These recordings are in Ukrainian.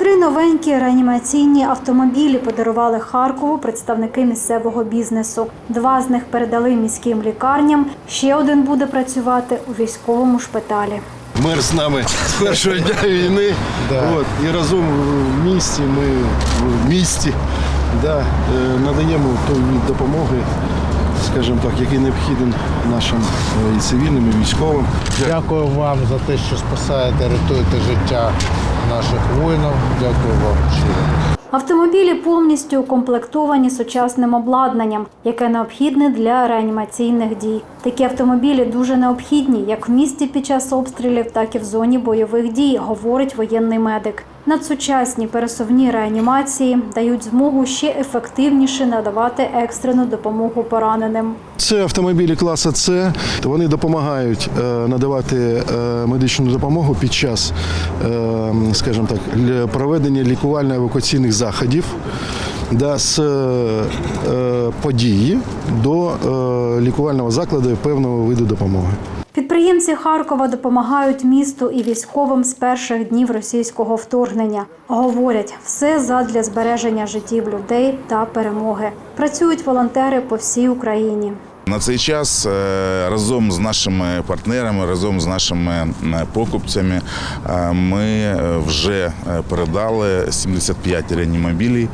Три новенькі реанімаційні автомобілі подарували Харкову представники місцевого бізнесу. Два з них передали міським лікарням. Ще один буде працювати у військовому шпиталі. Мер з нами з першого дня війни. От, і разом в місті ми в місті да, е, надаємо ту допомоги, скажімо так, який необхідний нашим е, і цивільним, і військовим. Дякую вам за те, що спасаєте, рятуєте життя наших воїнів. Дякую вам щиро. Автомобілі повністю укомплектовані сучасним обладнанням, яке необхідне для реанімаційних дій. Такі автомобілі дуже необхідні як в місті під час обстрілів, так і в зоні бойових дій, говорить воєнний медик. Надсучасні пересувні реанімації дають змогу ще ефективніше надавати екстрену допомогу пораненим. Це автомобілі класу С. Вони допомагають е, надавати е, медичну допомогу під час, е, скажімо так, проведення лікувально-евакуаційних заходів да, з події до лікувального закладу певного виду допомоги. Підприємці Харкова допомагають місту і військовим з перших днів російського вторгнення. Говорять, все задля збереження життів людей та перемоги. Працюють волонтери по всій Україні. На цей час е, разом з нашими партнерами, разом з нашими е, покупцями, е, ми вже передали 75 реанімобілів.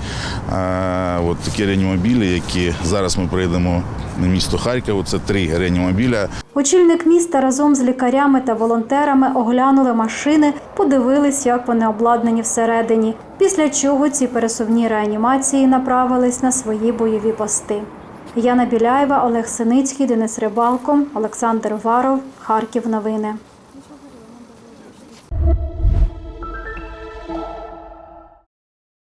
От такі реанімобілі, які зараз ми прийдемо на місто Харків. Це три реанімобіля. Очільник міста разом з лікарями та волонтерами оглянули машини, подивились, як вони обладнані всередині. Після чого ці пересувні реанімації направились на свої бойові пости. Яна Біляєва, Олег Синицький, Денис Рибалко, Олександр Варов, Харків. Новини.